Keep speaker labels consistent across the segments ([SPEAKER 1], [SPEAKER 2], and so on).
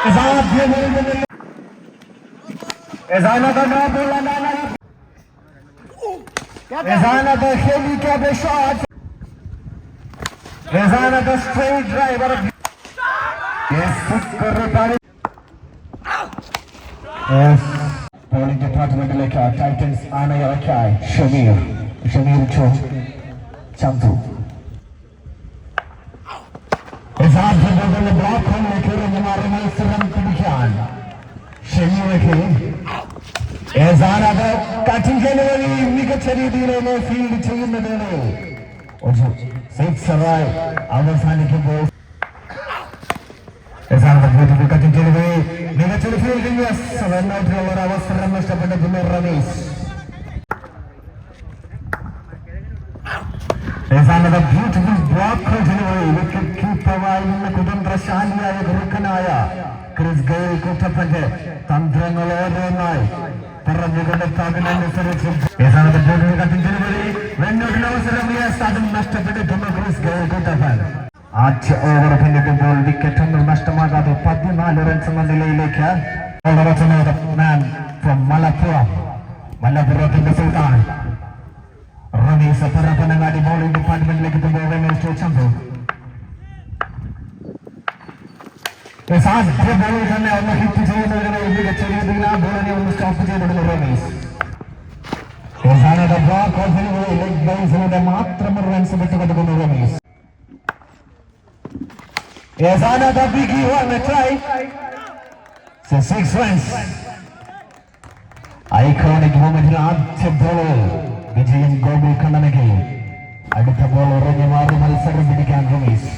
[SPEAKER 1] Is another helicopter shot. Is another straight driver. Yes, Yes. Bowling department Leka, Titans Anaya Akai, Shamir, Shamir Cho, Champu. straight driver. Yes, super repari. Yes. Polling ഡിപ്പാർട്ട്മെന്റിലേക്ക് Titans ആനയിറക്കായി Shameer Shameer ചോ ചന്തു യഥാർത്ഥത്തിൽ block ഹോളിലേക്ക് ഇറങ്ങി മാറി മത്സരം പിടിക്കാൻ ഷമീറയ്ക്ക് ഏതാനത് കട്ടിങ്കല് വഴി മികച്ച രീതിയിലേക്ക് field ചെയ്യുന്നതിന് ഒരു സിക്സറായി അവസാനിക്കുമ്പോൾ ബ്യൂട്ടിഫുൾ കട്ടിങ്കല് വഴി മികച്ചൊരു ഫീൽഡിംഗ് റണ്ണൌട്ടിനുള്ള ഒരു അവസരം നഷ്ടപ്പെട്ട റമീസ് ഏതാണ്ട് ബ്യൂട്ടിഫുൾ ബ്ലോക്ക് വിക്കറ്റ് കീപ്പറായി നിന്ന് കുതന്ത്രശാലിയായ ഗുരുക്കനായ ക്രിസ് ഗെയിൽ കുട്ടപ്പന്റെ തന്ത്രങ്ങൾ ഓരോന്നായി പറഞ്ഞുകൊണ്ട് യെസ് അതും നഷ്ടപ്പെട്ടിട്ടുള്ള ക്രിസ് ഗെയിൽ കുട്ടപ്പൻ. ആദ്യ ഓവർ പിന്നിടുമ്പോൾ വിക്കറ്റ് ഒന്നും നഷ്ടമാകാതെ പതിനാല് റൺസ് എന്ന നിലയിലേക്ക് മലപ്പുറം. മലപ്പുറത്തിന്റെ സുൽത്താൻ. റമീസ് പരപ്പനങ്ങാടി ബോളിംഗ് ഡിപ്പാർട്ട്മെന്റിലേക്ക് എത്തുമ്പോൾ രമേശ് ചന്തു സാധ്യ ബോളിൽ തന്നെ ഒന്ന് ഹിറ്റ് ചെയ്യുന്നതിന് മികച്ച രീതിയിൽ ആ ബോളിനെ ഒന്ന് സ്റ്റോപ്പ് ചെയ്തിടുന്നു റമീസ് അവസാനത്തെ ബ്ലോക്ക് ഓഫിലൂടെ ലെഗ് ബൈസിലൂടെ മാത്രം റൺസ് വിട്ടുകൊടുക്കുന്നു റമീസ് അവസാനത്തെ big one try six runs iconic മൂമെന്റിൽ ആദ്യ ബോൾ വിജയൻ ഗോകുൽ കണ്ണനകെ. അടുത്ത ബോൾ ഉറങ്ങി മാറി മത്സരം പിടിക്കാൻ റമീസ്.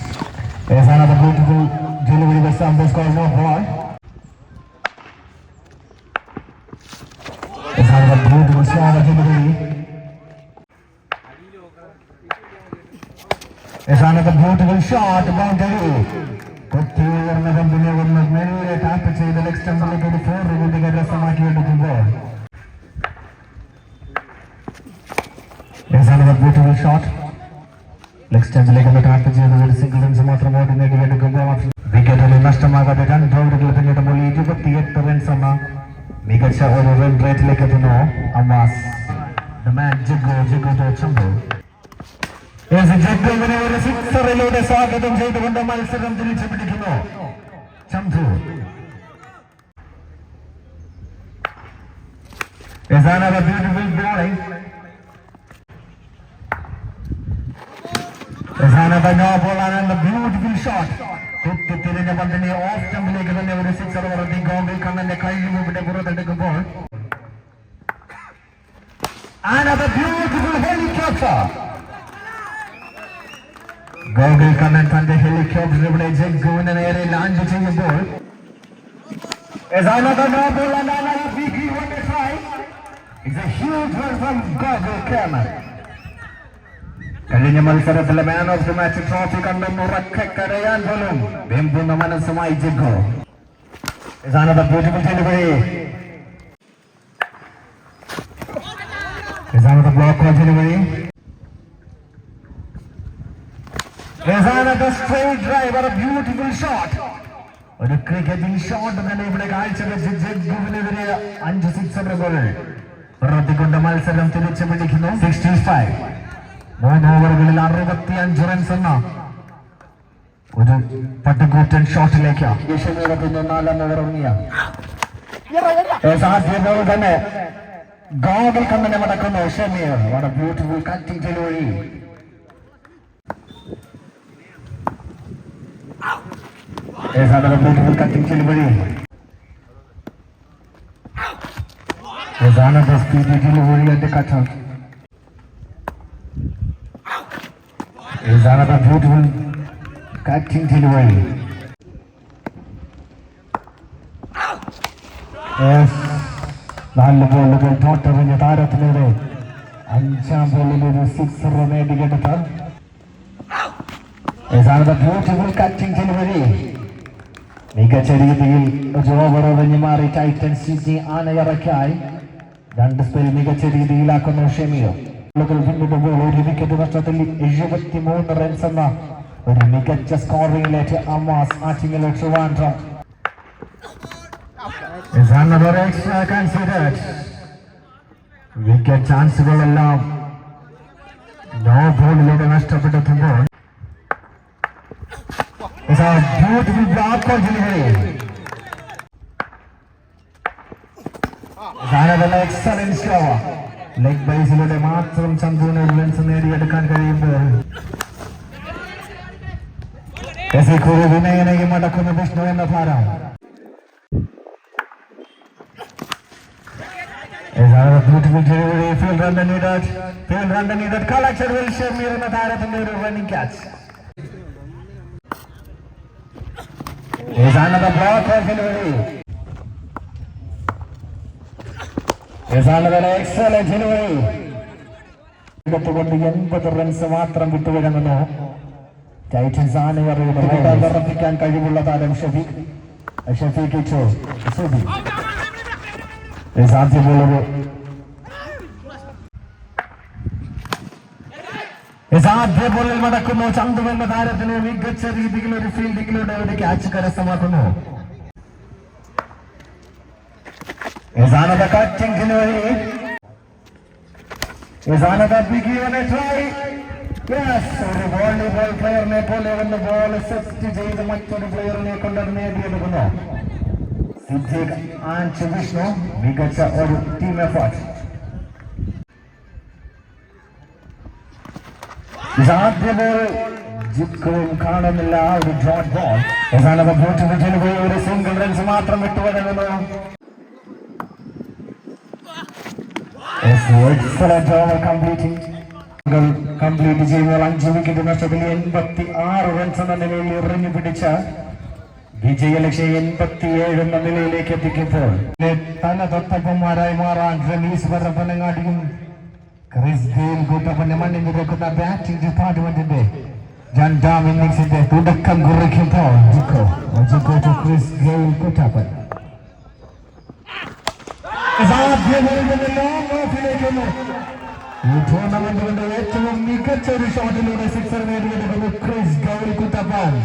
[SPEAKER 1] കൊത്തി ഉയർന്ന കമ്പനി ഒന്ന് മെല്ലെ ടാപ്പ് ചെയ്ത് കൂടി കരസ്ഥമാക്കി ബ്യൂട്ടിഫുൾ ഷോട്ട് ലെഗ് സ്റ്റംപിലേക്ക് ഒന്ന് ടാപ്പ് ചെയ്ത് ഒരു സിംഗിൾ റൺസ് മാത്രം ഓടി നേടിയെടുക്കുമ്പോൾ വിക്കറ്റിൽ നഷ്ടമാകാതെ രണ്ട് ഓവറുകൾ പിന്നിടുമ്പോൾ ഇരുപത്തിയെട്ട് റൺസ് എന്ന മികച്ച ഒരു റൺ റേറ്റിലേക്ക് എത്തുന്നു അമ്മാസ് The man ജഗ്ഗു ജഗ്ഗു തോച്ചമ്പോ ജഗ്ഗുവിനെ ഒരു സിക്സറിലൂടെ സ്വാഗതം ചെയ്തുകൊണ്ട് മത്സരം തിരിച്ചു പിടിക്കുന്നു Chandu Is another another no ball and a beautiful shot. കുത്തിത്തിരിഞ്ഞ പന്തിനെ ഓഫ് സ്റ്റമ്പിലേക്ക് തന്നെ ഒരു സിക്സർ വളർത്തി ഗോകുൽ കണ്ണന്റെ കഴിവ് ഇവിടെ പുറത്തെടുക്കുമ്പോൾ Another beautiful helicopter. Gokul Kannan തന്റെ ഹെലികോപ്റ്റർ ഇവിടെ ജഗ്ഗുവിന് നേരെ ലാൻഡ് ചെയ്യുമ്പോൾ Is another no ball and another big one to try. It's a huge one from Gogol Kerman. കഴിഞ്ഞ മത്സരത്തിലെ man of the match trophy കണ്ടെന്ന് ഉറക്കെ കരയാൻ പോലും വെമ്പുന്ന മനസ്സുമായി ജിഗോ ഇതാണ് ബ്യൂട്ടിഫുൾ ഡെലിവറി ഇതാണ് ബ്ലോക്ക് ഡ്രൈവർ ബ്യൂട്ടിഫുൾ ഷോട്ട് ഒരു ക്രിക്കറ്റിംഗ് ഷോട്ട് തന്നെ ഇവിടെ കാഴ്ചവെച്ച് ജഗ്ഗുവിനെതിരെ അഞ്ച് സിക്സറുകൾ പ്രവർത്തിക്കൊണ്ട് മത്സരം തിരിച്ചു പിടിക്കുന്നു സിക്സ്റ്റി ഫൈവ് മൂന്ന് ഓവറുകളിൽ അറുപത്തി അഞ്ച് റൺസ് എന്ന ഒരു പട്ടുകൂറ്റൻ ഷോട്ടിലേക്ക് യശമിയുടെ പിന്നെ നാലാം ഓവർ ഇറങ്ങിയ സാധ്യത തന്നെ ഗോഗിൽ കണ്ണനെ മടക്കുന്നു ഷമീർ വളരെ ബ്യൂട്ടിഫുൾ കട്ടിംഗ് ഡെലിവറി ഏതാണ് ബ്യൂട്ടിഫുൾ കട്ടിംഗ് ഡെലിവറി ഏതാണ് സ്പീഡ് ഡെലിവറി എന്റെ കട്ട ഏതാണ് ബ്യൂട്ടിഫുൾ കട്ടിംഗ് Yes, നാല് ബോളുകൾ തോട്ടെറിഞ്ഞ താരത്തിലൂടെ അഞ്ചാം ബോളിൽ ഒരു സിക്സർ നേടിയെടുത്ത ബ്യൂട്ടിഫുൾ കട്ടിംഗ് ഡെലിവറി മികച്ച രീതിയിൽ ഒരു ഓവർ എറിഞ്ഞു മാറി ടൈറ്റൻ സിറ്റി ആനയിറക്കായി. രണ്ട് സ്പെൽ മികച്ച രീതിയിലാക്കുന്നു ഷെമിയോ. ബോളുകൾ പിന്നിടുമ്പോൾ ഒരു വിക്കറ്റ് നഷ്ടത്തിൽ എഴുപത്തി മൂന്ന് റൺസ് എന്ന ഒരു മികച്ച സ്കോറിംഗിലേക്ക് Amma's ആറ്റിങ്ങിലെ Trivandrum Is another extra considered. Wicket ചാൻസുകളെല്ലാം no ബോളിലൂടെ നഷ്ടപ്പെടുത്തുമ്പോൾ It's a beautiful block continuity. ധാരാളം എക്സലൻസ് ഷോ ലെഗ് ബൈസിലൂടെ മാത്രം ചന്തുവിന് ഒരു റൺസ് നേടിയെടുക്കാൻ കഴിയുമ്പോൾ എസിക്കുറി വിനയനയും അടക്കുന്ന വിഷ്ണു എന്ന ഭാരം beautiful delivery feel run needed feel run needed കൊണ്ട് എൺപത് റൺസ് മാത്രം വിട്ടുവിടുന്നു ടൈറ്റൻസ് ആനവറയുടെ വിറപ്പിക്കാൻ കഴിവുള്ള താരം ഷഫീഖ്. ഷഫീഖ് സാധ്യമുള്ളത് മടക്കുന്നു. ചന്തു എന്ന താരത്തിന് മികച്ച രീതിയിൽ ഒരു ഫീൽഡിങ്ങിലൂടെ ഒരു ക്യാച്ച് കരസ്ഥമാക്കുന്നു. Is another cutting delivery. Is another big a try. Yes, ഒരു വോളിബോൾ പ്ലെയറിനെ പോലെ ഒന്ന് ബോൾ സെറ്റ് ചെയ്ത് മറ്റൊരു പ്ലെയറിനെ കൊണ്ടത് നേടിയെടുക്കുന്നു സിദ്ദീഖ് ആൻഡ് വിഷ്ണു മികച്ച ഒരു ടീം എഫേർട്ട് ആദ്യ ബോൾ ജിക്കവും കാണുന്നില്ല ഒരു ഡ്രോട്ട് ബോൾ വിജയിൽ പോയി ഒരു സിംഗിൾ റൺസ് മാത്രം വിട്ടുവരുന്നു എക്സലന്റ് ഓവർ കംപ്ലീറ്റിംഗ് കംപ്ലീറ്റ് ചെയ്യുമ്പോൾ അഞ്ച് വിക്കറ്റ് നഷ്ടത്തിൽ എൺപത്തി ആറ് റൺസ് എന്ന നിലയിൽ എറിഞ്ഞു പിടിച്ച വിജയലക്ഷ്യം എൺപത്തിയേഴ് എന്ന നിലയിലേക്ക് എത്തിക്കുമ്പോൾ തന്നെ തൊട്ടപ്പന്മാരായി മാറാൻ റമീസ് വരപ്പനങ്ങാടിയും ക്രിസ് ഗെയിൽ കൂട്ടപ്പന്റെ മണ്ണിൽ നിൽക്കുന്ന ബാറ്റിംഗ് ഡിപ്പാർട്ട്മെന്റിന്റെ രണ്ടാം ഇന്നിംഗ്സിന്റെ തുടക്കം കുറിക്കുമ്പോൾ. Chris Gayle Kootappan. ಈ ಟೂರ್ನಮೆಂಟ್ ಹೆಚ್ಚು ಮಿಕಚ್ಚೊಂದು ಶಾಟ್ ಇಲ್ಲದೆ ಸಿಕ್ಸರ್ ನೀಡುವುದು ಕ್ರಿಸ್ ಗೌರಿ ಕುತ್ತಪಾಲ್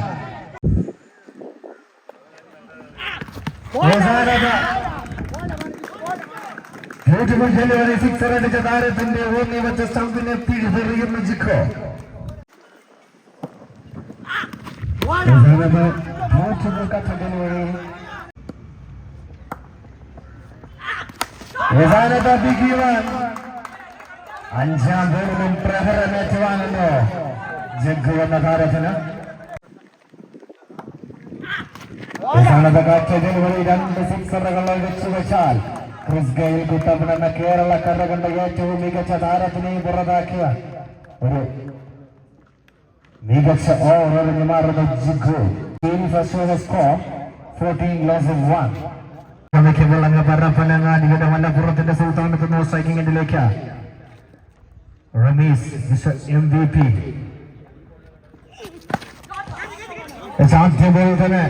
[SPEAKER 1] ಬ್ಯೂಟಿಫುಲ್ ಡೆಲಿವರಿ ಸಿಕ್ಸರ್ ಅಡಿಗೆ ದಾರೆ ತಂದೆ ಓದಿ ಮತ್ತೆ ಸ್ಟಂಪಿನ ಪೀಡಿತರಿಗೆ ಜಿಕ್ಕೋ ಬ್ಯೂಟಿಫುಲ್ ಕಟ್ಟ ಡೆಲಿವರಿ ഏതാനത്തെ ബിഗ് വൺ അഞ്ചാം ബോളിലും പ്രഹരമേറ്റുവാനല്ലോ ജഗ്ഗു എന്ന താരത്തിന് അവസാനത്തെ കാറ്റ് ഡെലിവറി രണ്ട് സിക്സറുകൾ വെച്ചു വെച്ചാൽ ക്രിസ് ഗെയിൽ കുട്ടപ്പൻ എന്ന കേരളക്കര കണ്ട ഏറ്റവും മികച്ച താരത്തിനെ പുറത്താക്കിയ ഒരു മികച്ച ഓവറിന് മാറുന്ന ജിഗു first score fourteen loss one ശ്രമിക്കുമ്പോൾ അങ്ങ് പരപ്പനങ്ങാടിയുടെ മലപ്പുറത്തിന്റെ സുൽത്താനത്തുന്ന സ്ട്രൈക്കിംഗ് എൻഡിലേക്ക് റമീസ് എം വി പി സാധ്യതയിൽ തന്നെ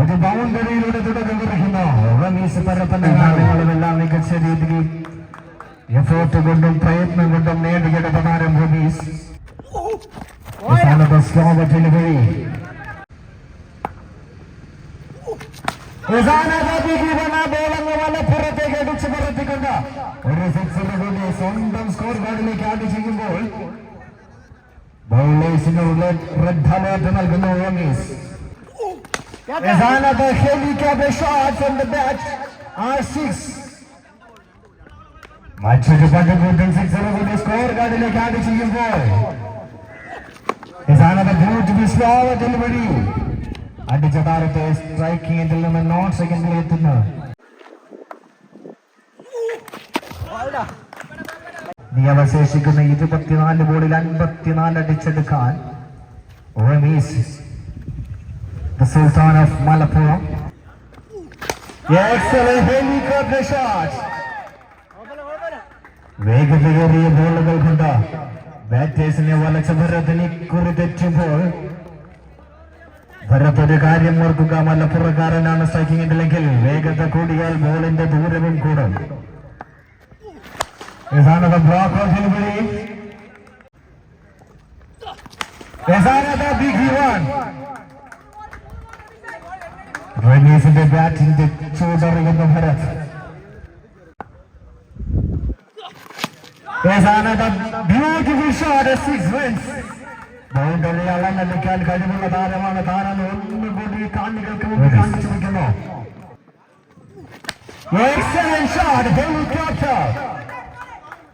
[SPEAKER 1] ഒരു ബൗണ്ടറിയിലൂടെ തുടക്കം കുറിക്കുന്നു. റമീസ് പരപ്പനങ്ങാടികളുമെല്ലാം മികച്ച രീതിയിൽ എഫേർട്ട് കൊണ്ടും പ്രയത്നം കൊണ്ടും നേടിയെടുത്ത താരം റമീസ്. അവസാനത്തെ സ്ലോവ ഡെലിവറി പുറത്തേക്ക് അടിച്ചു പുറത്തേക്കൊണ്ട് ഒരു സിക്സറിന് കൂടി സ്വന്തം സ്കോർ ബോർഡിലേക്ക് ആഡ് ചെയ്യുമ്പോൾ ബൗളേഴ്സിന് റെഡ് അലേർട്ട് നൽകുന്നു Ramees Is another helicopter shot from the bat. R6. മറ്റൊരു പട്ടുകൂട്ടൻ സിക്സർ കൂടി സ്കോർ കാർഡിലേക്ക് ആഡ് ചെയ്യുമ്പോൾ Is another beautiful slow delivery. അടിച്ച താരത്തെ സ്ട്രൈക്കിംഗ് എൻഡിൽ നിന്ന് നോൺ സെക്കൻഡിൽ എത്തുന്നു. നീ അവശേഷിക്കുന്ന ഇരുപത്തിനാല് ബോളിൽ അൻപത്തിനാല് അടിച്ചെടുക്കാൻ സുൽത്താൻ ഓഫ് മലപ്പുറം. വേഗതയേറിയ ബോളുകൾ കൊണ്ട് ബാറ്റേഴ്സിനെ വലച്ച ഭരതനെ കുറി തെറ്റുമ്പോൾ ഭരത് ഒരു കാര്യം ഓർക്കുക മലപ്പുറക്കാരനാണ് സ്ട്രൈക്കിംഗ് ഇല്ലെങ്കിൽ വേഗത കൂടിയാൽ ബോളിന്റെ ദൂരവും കൂടും ഇതാണ് ബ്ലോക്ക് ഓഫ് ഡെലിവറി ഇതാണ് ബിഗ് വൺ റമീസിന്റെ ബാറ്റിന്റെ ചൂടറിയുന്ന Bharat Yes, another beautiful shot, a six runs. boundary അളന്നെടുക്കാൻ കഴിവുള്ള താരമാണ് താരം. ഒന്നുകൂടി കാണികൾക്ക് മുമ്പ് കാണിച്ചിരിക്കുന്നു.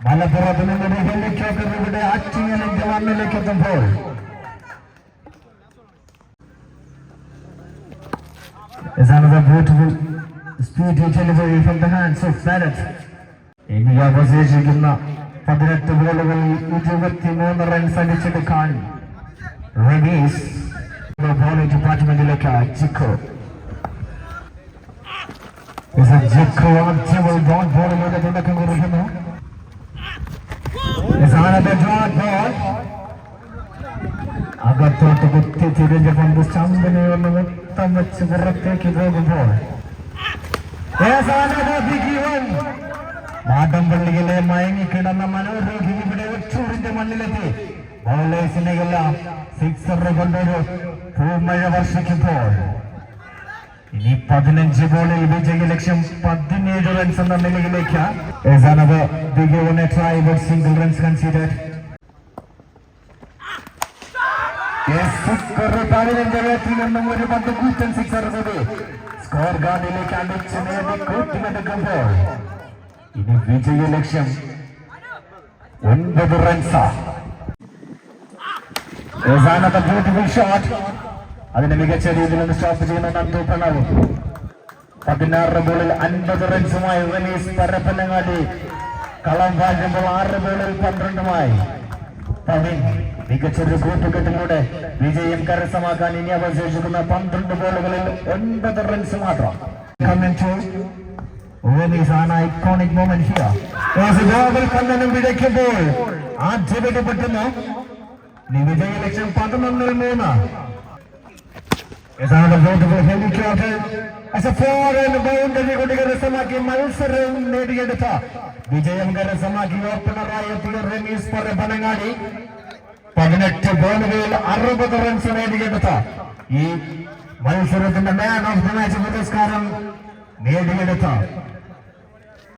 [SPEAKER 1] മലപ്പുറത്ത് നിന്നൊരു ഹെലികോപ്റ്റർ ഇവിടെ ആറ്റിങ്ങലിന്റെ മണ്ണിലേക്ക് എത്തുമ്പോൾ. Is another beautiful speedy delivery from the hands of Bharat. ഇനി അവശേഷിക്കുന്ന പതിനെട്ട് ബോളുകളിൽ ഇരുപത്തിമൂന്ന് റൺസ് അടിച്ചെടുക്കാൻ റമീസ് ബോളിംഗ് ഡിപ്പാർട്ട്മെന്റിലേക്ക് ജിക്കോ ജിക്കോ ആദ്യമായി ഡോട്ട് ബോളിലൂടെ തുടക്കം കുറിക്കുന്നു Is another dot ball. അകത്തോട്ട് കുത്തി തിരിഞ്ഞ പന്ത് സ്റ്റമ്പിനെ ഒന്ന് മുത്തം വെച്ച് പുറത്തേക്ക് പോകുമ്പോൾ Yes, another big one. മാടമ്പള്ളിയിലെ മയങ്ങിക്കിടന്ന മനോരോഗി ഇവിടെ ഒറ്റൂരിന്റെ മണ്ണിലെത്തി ബൗളേഴ്സിനെയെല്ലാം സിക്സർ കൊണ്ടൊരു പൂമഴ വർഷിക്കുമ്പോൾ ഇനി പതിനഞ്ച് ബോളിൽ വിജയ ലക്ഷ്യം പതിനേഴ് റൺസ് എന്ന നിലയിലേക്ക്. സിംഗിൾ റൺസ് സിക്സർ പതിനഞ്ച് റൺസിൽ നിന്നും ഒരു പന്ത് കൂറ്റൻ സിക്സർ കൂടി. സ്കോർ ഗാർഡിലേക്ക് അടിച്ച് നേടി കൂട്ടിയെടുക്കുമ്പോൾ ഇനി വിജയ ലക്ഷ്യം ഒൻപത് റൺസാ ബ്യൂട്ടിഫുൾ ഷോട്ട് അതിനെ മികച്ച രീതിയിൽ ഒന്ന് സ്റ്റോപ്പ് ചെയ്യുന്ന നന്ദു പ്രണവ്. പതിനാറ് ബോളിൽ അൻപത് റൺസുമായി റമീസ് പരപ്പനങ്ങാടി. കളം വാഴുമ്പോൾ ആറ് ബോളിൽ പന്ത്രണ്ടുമായി. പവിൻ മികച്ചൊരു കൂട്ടുകെട്ടിലൂടെ വിജയം കരസ്ഥമാക്കാൻ ഇനി അവശേഷിക്കുന്ന പന്ത്രണ്ട് ബോളുകളിൽ ഒൻപത് റൺസ് മാത്രം. ഐക്കോണിക് മൊമെന്റ് ഹിയർ കണ്ണനും വിടയ്ക്കുമ്പോൾ ഇനി വിജയ ലക്ഷ്യം പതിനൊന്നിൽ മൂന്ന്. boundary കൊണ്ട് കരസ്ഥമാക്കി മത്സരം നേടിയെടുത്ത വിജയം കരസ്ഥമാക്കി ഓപ്പണറായ റമീസ് പരപ്പനങ്ങാടി. പതിനെട്ട് ബോളുകളിൽ അറുപത് റൺസ് നേടിയെടുത്ത ഈ മത്സരത്തിന്റെ മാൻ ഓഫ് ദ മാച്ച് പുരസ്കാരം നേടിയെടുത്ത